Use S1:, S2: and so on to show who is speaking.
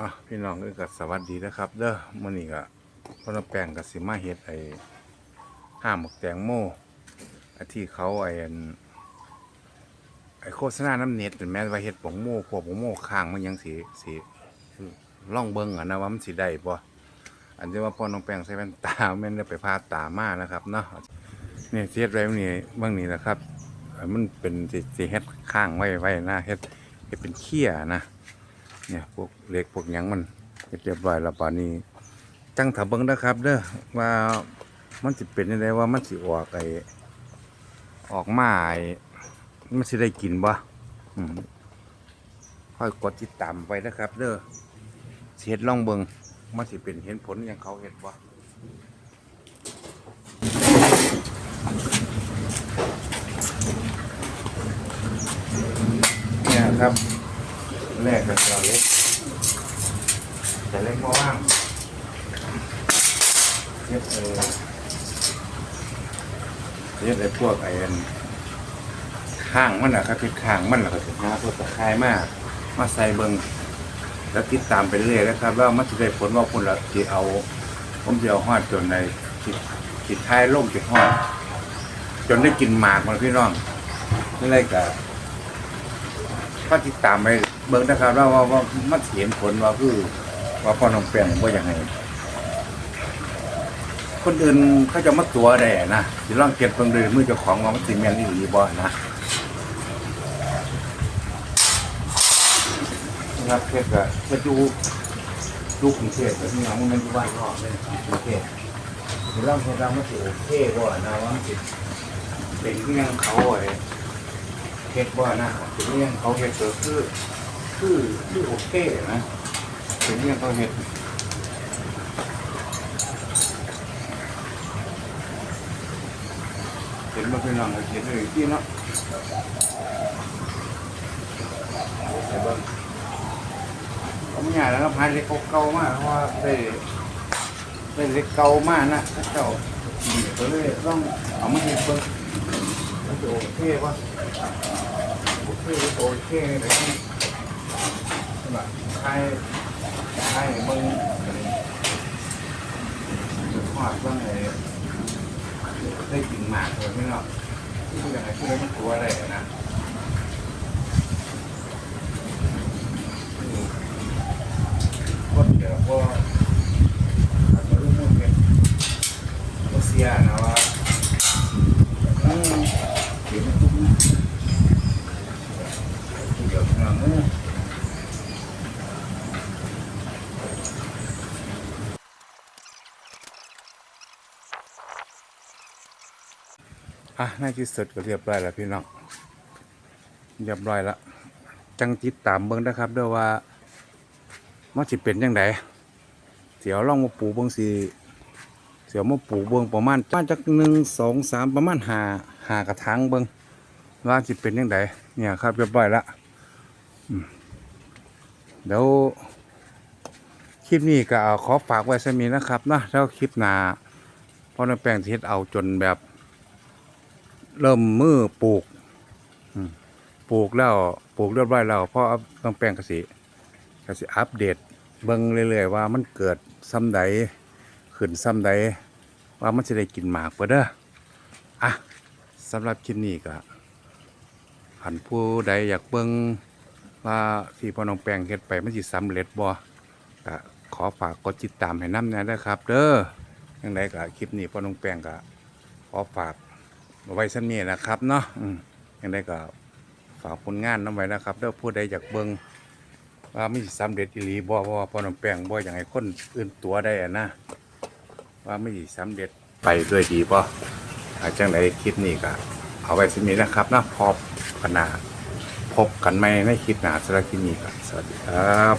S1: อะพี่น้องก็ก็สวัสดีนะครับ เด้อมื้อนี้ก็พ่อแป้งก็สิมาเฮ็ดไอ้ห้ามหมกแตงโมไอ้ที่เขาไอ้ไอ้โฆษณาน้ำเน็ตเป็นแม้ว่าเฮ็ดผงโม่พวกผงโม่ค้างมันยังสิสิล่องเบิ่งอะนะว่ามันสิได้บ่อันที่ว่าพ่อน้องแป้งใส่แว่นตาแม่นได้ไปพาตามานะครับเนาะเนี่สิเฮ็ดไว้นี้เบิ่งนี่นะครับมันเป็นสิสิเฮ็ดข้างไว้ไว้นะเฮ็ดเฮ็ดเป็นเขี้ยนะ เนี่ยพวกเหล็กพวกหยังมันเฮ็ดเรียบร้อยแล้วป่านนี้จังถ้าเบิ่งนะครับ เด้อว่ามันสิเป็นยังไงว่ามันสิออกไอออกมาไอมันสิได้กินบ่ค่อยกดติดตามไปนะครับ เด้อเฮ็ดล่องเบิงมันสิเป็นเห็นผลอย่างเขาเฮ็ดบ่เนี่ยครับ แรกกับเราเล็ก แต่เล็กมาว่างเย็บเออเย็บไอ้พวกไอ้นข้างมันนะครับคือข้างมันแหละก็ถึงหาพวกตะไคร้มาก มาใส่เบิงแล้วติดตามไปเรื่อยนะครับว่ามันจะได้ผลว่าคนละที่เอา ผมจะเอาหอดจนในจิตจิตท้ายโลกจิตหอดจนได้กินหมากมันพี่น้องนี่ไรกับก็ติดตามไป เบิ่งนะครับว่าว่าว่ามันเห็นผลว่าคือ ว่าพ่อน้องแป้งว่าอย่างไงคนอื่นเขาจะมาตัวได้นะสิลองเก็บเบิ่งเลยมือเจ้าของว่ามันสิแม่นอีหรือบ่นะนะครับเทศก็จะดูดูกรุงเทพแบบนี้มันมันอยู่บ้านนอกเลยกรุงเทพสิลองเฮ็ดว่ามันสิโอเคบ่นะว่ามันสิเป็นเรื่องเขาไอ้เฮ็ดว่านะเป็นเรื่องเขาเฮ็ดก็คือ คือคือโอเคนะเป็นเรื่องเขาเฮ็ดเห็นมาเป็นน้องเห็นเลยที่เนาะแต่เบิ่งผมอยากแล้วพายเล็กเก่ามากเพราะว่าได้ได้เล็กเก่ามากนะเจ้าก็เลยต้องเอามาเฮ็ดเบิ่งมันจะโอเคป่ะโอเคโอเคเลย แบบใครใครมึงทอดว่าไงได้กินหมากเลยไม่หรอกที่อย่างไรที่ไม่กลัวอะไรนะก็เดี๋ยวก็อาจจะรู้มึงเป็นก็เสียนะว่าเดี๋ยวมันทุกข์เดี๋ยวนะ อะในที่สุดก็เรียบร้อยแล้วพี่น้องเรียบร้อยแล้วจังติดตามเบิ่งนะครับด้อว่ามันสิเป็นยังไงเสียวลองมาปูเบิ่งสิเสียวมาปูเบิ่งประมาณประมาณจักหนึ่งสองสามประมาณหาหากระถางเบิ่งว่าสิเป็นยังไงเนี่ยครับเรียบร้อยแล้วเดี๋ยวคลิปนี้ก็เอาขอฝากไว้สมีนะครับนะแล้วคลิปหน้าเพราะน้ำแป้งเฮ็ดเอาจนแบบ เริ่มมือปลูกปลูกแล้วปลูกเรียบร้อยแล้วเพราะน้ำแป้งกสิกสิอัปเดตเบิ่งเรื่อยๆว่ามันเกิดซ้ำใดขึ้นซ้ำใดว่ามันจะได้กินหมากเปะเด้ออะสำหรับคลิปนี้ก็หันผู้ใดอยากเบิ่งว่าที่พ่อน้องแปงเฮ็ดไปมันสิสำเร็จบ่ก็ขอฝากกดติดตามให้น้ำแน่นะครับ เด้อยังไงก็คลิปนี้พ่อน้องแปงก็ขอฝาก ไว้ซั่นนี้นะครับเนาะยังไงก็ฝากผลงานน้ำไว้นะครับเด้อผู้ใดอยากเบิ่งว่ามันสิสำเร็จอีหลีบ่เพราะว่าพอน้องแปงบ่อย่ากให้คนอื่นตัวได้อะนะว่ามันสิสำเร็จไปด้วยดีบ่ถ้าจังไดคลิปนี้ก็เอาไว้ซั่นนี้นะครับนาะพอพนาพบกันใหม่ในคลิปหน้าสำหรับคลิปนี้ครับสวัสดีครับ